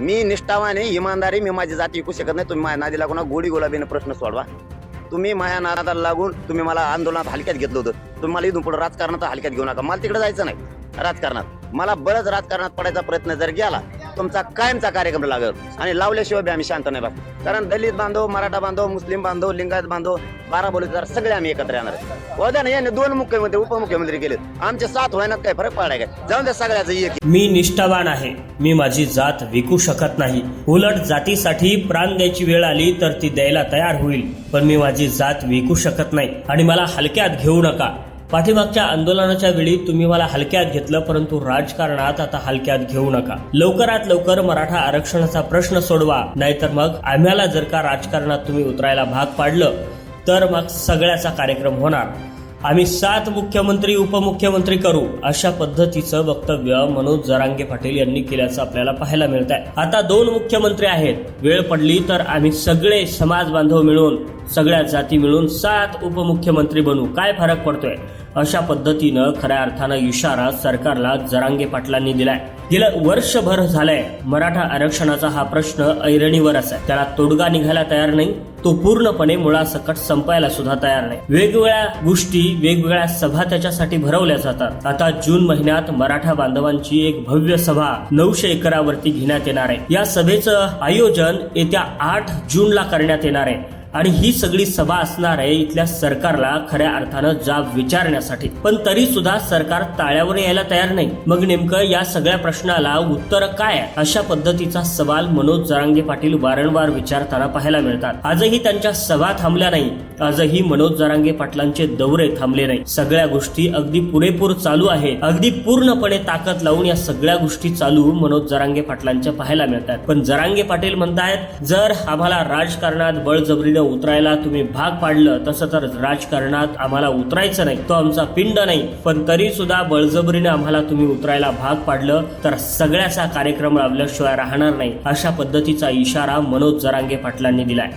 मी निष्ठावाने इमानदारी मी माझी जाती विकू शकत नाही. तुम्ही माझ्या नादी लागून गोडी गुलाबीने प्रश्न सोडवा. तुम्ही माझ्या नादाला लागून तुम्ही मला आंदोलनात हलक्यात घेतलं होतं. तुम्ही मला इथून पुढे राजकारणात हलक्यात घेऊ नका. मला तिकडे जायचं नाही. राजकारणात. मला बरंच राजकारणात पडायचा प्रयत्न जर गेला तुमचा कायमचा कार्यक्रम लागेल. आणि लावल्याशिवाय बी आम्ही शांत नाही बस कारण दलित बांधव मराठा बांधव मुस्लिम बांधव लिंगायत बांधव बारा बोलीदार सगळे आम्ही एकत्र येणार वदन यांनी दोन मुख्यमंत्री उपमुख्यमंत्री केले आमचे सात व्हायनात काय फरक पडाय काय? जाऊन त्या सगळ्याचं एक. मी निष्ठावान आहे. मी माझी जात विकू शकत नाही. उलट जातीसाठी प्राण द्यायची वेळ आली तर ती द्यायला तयार होईल. पण मी माझी जात विकू शकत नाही. आणि मला हलक्यात घेऊ नका. पाठीमागच्या आंदोलनाच्या वेळी तुम्ही मला हलक्यात घेतलं परंतु राजकारणात आता हलक्यात घेऊ नका. लवकरात लवकर मराठा आरक्षणाचा प्रश्न सोडवा नाहीतर मग आम्हाला जर का राजकारणात तुम्ही उतरायला भाग पाडलं तर मग सगळ्याचा कार्यक्रम होणार. आम्ही सात मुख्यमंत्री उपमुख्यमंत्री करू अशा पद्धतीचं वक्तव्य मनोज जरांगे पाटील यांनी केल्याचं आपल्याला पाहायला मिळत आहे आता दोन मुख्यमंत्री आहेत. वेळ पडली तर आम्ही सगळे समाज बांधव मिळून सगळ्या जाती मिळून सात उपमुख्यमंत्री बनू. काय फरक पडतोय? अशा पद्धतीनं खऱ्या अर्थानं इशारा सरकारला जरांगे पाटलांनी दिलाय. गेलं वर्षभर झालंय मराठा आरक्षणाचा हा प्रश्न ऐरणीवरच आहे. त्याला तोडगा निघायला तयार नाही तो पूर्णपणे मुळासकट संपायला सुद्धा तयार नाही. वेगवेगळ्या गोष्टी वेगवेगळ्या सभा त्याच्यासाठी भरवल्या जातात. आता जून महिन्यात मराठा बांधवांची एक भव्य सभा नऊशे एकरावरती घेण्यात येणार आहे. या सभेचं आयोजन येत्या आठ जूनला करण्यात येणार आहे. आणि ही सगळी सभा असणार आहे इथल्या सरकारला खऱ्या अर्थानं जाब विचारण्यासाठी. पण तरी सुद्धा सरकार ताळ्यावर यायला तयार नाही. मग नेमकं या सगळ्या प्रश्नाला उत्तर काय? अशा पद्धतीचा सवाल मनोज जरांगे पाटील वारंवार विचारताना पाहायला मिळतात. आजही त्यांच्या सभा थांबल्या नाही आजही मनोज जरांगे पाटलांचे दौरे थांबले नाही सगळ्या गोष्टी अगदी पुरेपूर चालू आहेत. अगदी पूर्णपणे ताकद लावून या सगळ्या गोष्टी चालू मनोज जरांगे पाटलांच्या पाहायला मिळतात. पण जरांगे पाटील म्हणतायत जर आम्हाला राजकारणात बळजबरीनं उतरायला तुम्ही भाग पाडलं तसं तर राजकारणात आम्हाला उतरायचं नाही. तो आमचा पिंड नाही. पण तरी सुद्धा बळजबरीने आम्हाला तुम्ही उतरायला भाग पाडलं तर सगळ्याचा कार्यक्रम लावल्याशिवाय राहणार नाही अशा पद्धतीचा इशारा मनोज जरांगे पाटलांनी दिलाय.